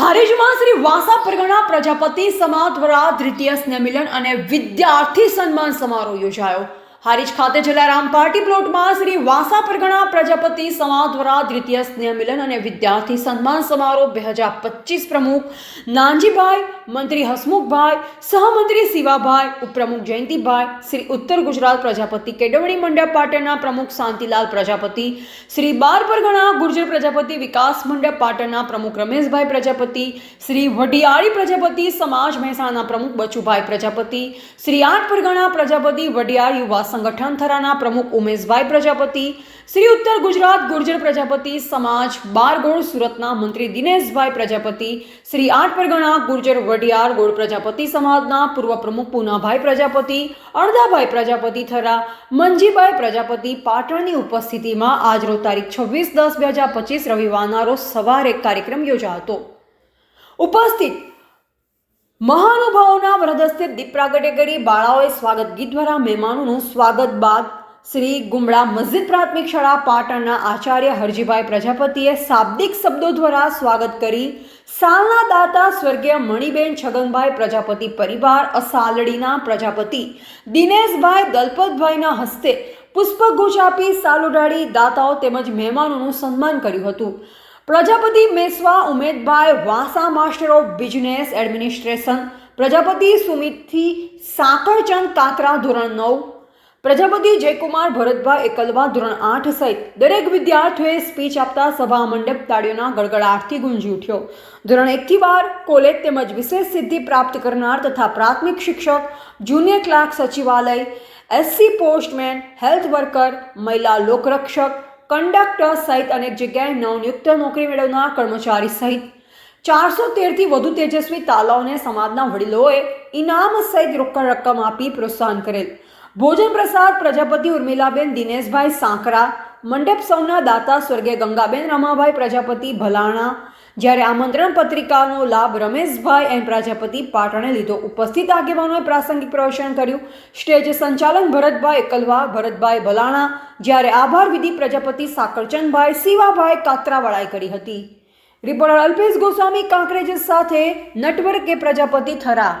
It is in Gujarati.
હારીજમાં શ્રી વાસા પરગણા પ્રજાપતિ સમાજ દ્વારા દ્વિતીય સ્નેહમિલન અને વિદ્યાર્થી સન્માન સમારોહ યોજાયો. હારીજ ખાતે જલારામ પાર્ટી પ્લોટમાં શ્રી વાસા પરગણા પ્રજાપતિ સમાજ દ્વારા દ્વિતીય સ્નેહમિલન અને વિદ્યાર્થી સન્માન સમારોહ બે હજાર પચીસ પ્રમુખ નાનજીભાઈ, મંત્રી હસમુખભાઈ, સહમંત્રી શિવાભાઈ, ઉપપ્રમુખ જયંતિભાઈ, શ્રી ઉત્તર ગુજરાત પ્રજાપતિ કેળવણી મંડપ પાટણના પ્રમુખ શાંતિલાલ પ્રજાપતિ, શ્રી બાર પરગણા ગુર્જર પ્રજાપતિ વિકાસ મંડળ પાટણના પ્રમુખ રમેશભાઈ પ્રજાપતિ, શ્રી વઢિયાળી પ્રજાપતિ સમાજ મહેસાણાના પ્રમુખ બચુભાઈ પ્રજાપતિ, શ્રી આઠ પરગણા પ્રજાપતિ વઢિયાળ યુવા સંગઠન થરાના પ્રમુખ ઉમેશભાઈ પ્રજાપતિ, શ્રી ઉત્તર ગુજરાત ગુર્જર પ્રજાપતિ, સમાજ બારગોળ સુરતના મંત્રી દિનેશભાઈ પ્રજાપતિ, શ્રી આઠ પરગણા ગુર્જર વડિયાર ગોળ પ્રજાપતિ સમાજના પૂર્વ પ્રમુખ પૂનાભાઈ પ્રજાપતિ અણદાભાઈ પ્રજાપતિ થરા, મંજીભાઈ પ્રજાપતિ પાટણની ઉપસ્થિતિમાં આજરો તારીખ છવ્વીસ દસ બે હજાર પચીસ રવિવારના રોજ સવારે કાર્યક્રમ યોજાયો હતો. ઉપસ્થિત મહાનુભાવોના વરદસ્તે દીપ પ્રાગટ્ય કરી બાળાઓએ સ્વાગત ગીત દ્વારા મહેમાનોનું સ્વાગત બાદ શ્રી ગુમડા મસ્જિદ પ્રાથમિક શાળા પાટણના આચાર્ય હરજીભાઈ પ્રજાપતિએ શાબ્દિક શબ્દો દ્વારા સ્વાગત કરી. સાલના દાતા સ્વર્ગીય મણિબેન છગનભાઈ પ્રજાપતિ પરિવાર, અસાલડીના પ્રજાપતિ. દિનેશભાઈ દલપતભાઈના હસ્તે પુષ્પગુચ્છ આપી સાલ ઉડાડી દાતાઓ તેમજ મહેમાનોનું સન્માન કર્યું હતું. Prajapati મેસવા Umedbhai વાસા master of business administration. Prajapati સુમિતથી Sankalchand કાકરા ધોરણ નવ. પ્રજાપતિ જયકુમાર ભરતભાઈ એકલવા ધોરણ આઠ સહિત દરેક વિદ્યાર્થીઓએ સ્પીચ આપતા સભા મંડપ તાળીઓના ગડગડાટથી ગુંજી ઉઠ્યો. ધોરણ એકથી બાર, કોલેજ તેમજ વિશેષ સિદ્ધિ પ્રાપ્ત કરનાર તથા પ્રાથમિક શિક્ષક, જુનિયર ક્લાર્ક સચિવાલય, એસસી પોસ્ટમેન, હેલ્થ વર્કર, મહિલા લોકરક્ષક કંડક્ટર સહિત અનેક જગ્યાએ નવનિયુક્ત નોકરી મેળવનાર કર્મચારી સહિત ચારસો તેરથી વધુ તેજસ્વી તાલાઓને સમાજના વડીલોએ ઇનામ સહિત રોકડ રકમ આપી પ્રોત્સાહન કરેલ. ભોજન પ્રસાદ પ્રજાપતિ ઉર્મિલાબેન, દિનેશભાઈ સાંકરા, મંડપ સૌના દાતા સ્વર્ગીય ગંગાબેન, રમાભાઈ પ્રજાપતિ, ભલાણા જ્યારે આમંત્રણ પત્રિકાનો લાભ રમેશભાઈ એમ પ્રજાપતિ પાટણે લીધો. ઉપસ્થિત આગેવાનોએ પ્રાસંગિક પ્રવચન કર્યું. સ્ટેજ સંચાલન ભરતભાઈ એકલવા, ભરતભાઈ ભલાણા જ્યારે આભાર વિધિ પ્રજાપતિ સાકરચંદભાઈ, શિવાભાઈ કાત્રાવાળાએ કરી હતી. રિપોર્ટર અલ્પેશ ગોસ્વામી, કાંકરેજ સાથે નટવર કે પ્રજાપતિ થરા